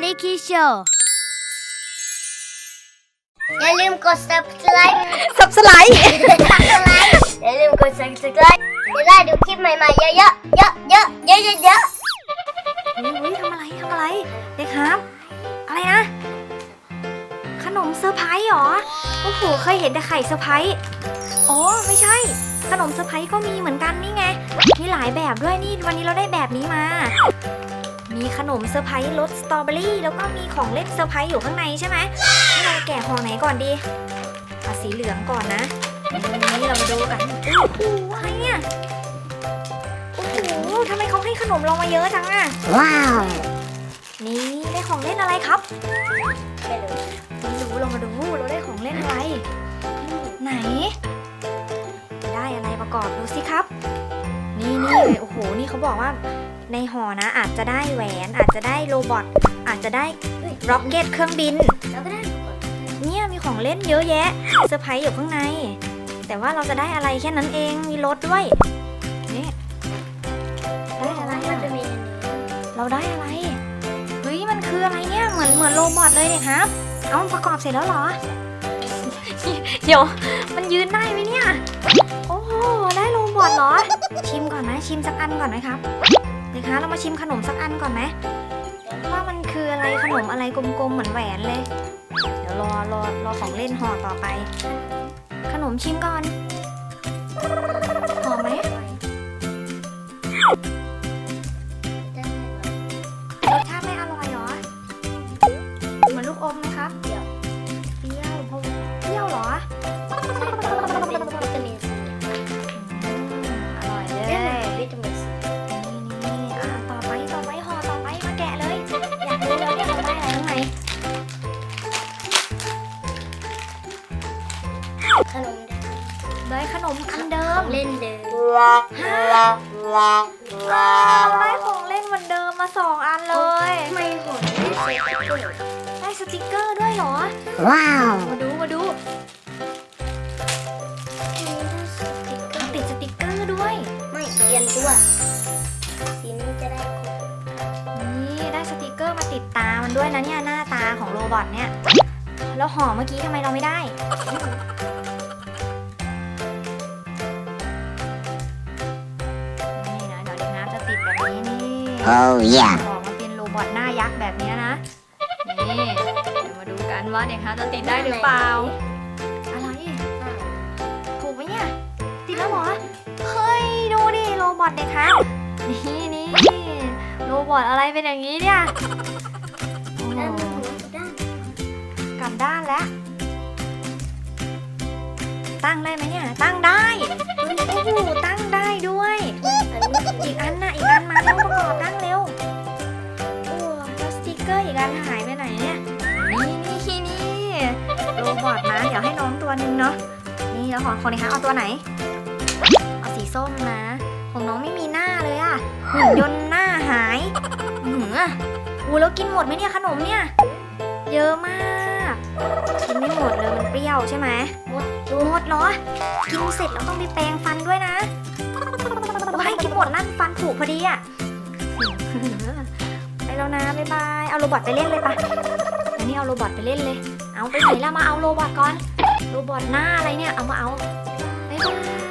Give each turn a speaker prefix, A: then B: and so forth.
A: Funny Key Show
B: อย่าลืมกด subscribe
C: สับสไลด์
B: subscribe อย่าลืมกด subscribe จะได้ดูคลิปใหม่ๆเยอะๆเยอะๆเยอะๆเยอะๆเยอะ
C: อุ้ยทำอะไรทำอะไร เด็กครับ อะไรนะ ขนมเซอร์ไพรส์เหรอ โอ้โห เคยเห็นแต่ไข่เซอร์ไพรส์อ๋อไม่ใช่ ขนมเซอร์ไพรส์ก็มีเหมือนกันนี่ไง มีหลายแบบด้วยนี่ วันนี้เราได้แบบนี้มา มีขนมเซอร์ไพรส์รสสตรอเบอรี่แล้วก็มีของเล่นเซอร์ไพรส์อยู่ข้างในใช่ไหมให้เราแกะห่อไหนก่อนดีเอาสีเหลืองก่อนนะนี่เรามาดูกันโอ้โหอะไรเนี่ยโอ้โหทำไมเขาให้ขนมเรามาเยอะจังอะ
B: ๆว้าว
C: นี่ได้ของเล่นอะไรครับ
B: ไม่รู้
C: ไม่รู้เรามาดูเรา เขาบอกว่าในห่อนะอาจจะได้แหวน อาจจะได้โรบอทอาจจะได้ร็อกเก็ตเครื่องบิน
B: แล้วก็ได้กด
C: เนี่ยมีของเล่นเยอะแยะเซอร์ไพรส์อยู่ข้างใน แต่ว่าเราจะได้อะไรแค่นั้นเองมีรถด้วยนี่ได้อะไร
B: มั
C: อะ
B: นจะมีอันนี้
C: เราได้อะไรเฮ้ยมันคืออะไรเนี่ยเหมือนเหมือนโรบอทเลยเนี่ยครับ เอามันประกอบเสร็จแล้วเหรอ เดี๋ยวมันยืนได้ไหมเนี่ย โอ้โหได้โรบอทเหรอ ชิมก่อนไหมชิมสักอันก่อนไหมครับเดี๋ยวคะเรามาชิมขนมสักอันก่อนไหมว่ามันคืออะไรขนมอะไรกลมๆเหมือนแหวนเลย เดี๋ยวรอรอรอของเล่นห่อต่อไป ขนมชิมก่อน ขน
B: ม
C: ได้ขนมอันเดิม
B: เล่นเดิม
C: ฮะได้ของเล่นเหมือนเดิมมาสองอันเลย
B: ไม่หดไม่ใช่เกิด
C: ได้สติกเกอร์ด้วยเหรอ
B: ว้าว
C: มาดูมาดูติดสติกเกอร์ด้วย
B: ไม่เปลี่ยนตัวสีนี้จะได้ครบ
C: นี่ได้สติกเกอร์มาติดตามันด้วยนะเนี่ยหน้าตาของโรบอทเนี่ย แล้วห่อเมื่อกี้ทำไมเราไม่ได้
A: Oh yeah
C: ออกมาเป็นโรบอทหน้ายักษ์แบบนี้นะ นี่เดี๋ยวมาดูกันว่าเด็กน้ำจะติดได้หรือเปล่า อะไรถูกไหมเนี่ย ติดแล้วเหรอ เฮ้ย ดูดิโรบอทเด็กครับนี่นี่โรบอทอะไรเป็นอย่างนี้เนี่ย
B: ด้านหัวด้าน
C: กลับด้านแล้ว ตั้งได้ไหมเนี่ย ตั้งได้ โอ้โห ของคนนี้คะเอาตัวไหน เอาสีส้มนะ ของน้องไม่มีหน้าเลยอะหุ่นยนต์หน้าหายหืออูแล้วกินหมดไหมเนี่ยขนมเนี่ย เยอะมาก กินไม่หมดเลยมันเปรี้ยวใช่ไหมหมดหมดเหรอ กินเสร็จแล้วต้องไปแปรงฟันด้วยนะว้กินหมดลั่นฟันผุพอดีอะไปแล้วนะบ๊ายบาย เอาโรบอทไปเล่นเลยปะอันนี้เอาโรบอทไปเล่นเลย เอาไปไหนแล้วมาเอาโรบอทก่อน โรบอทหน้าอะไรเนี่ย เอามาเอาบ๊ายบาย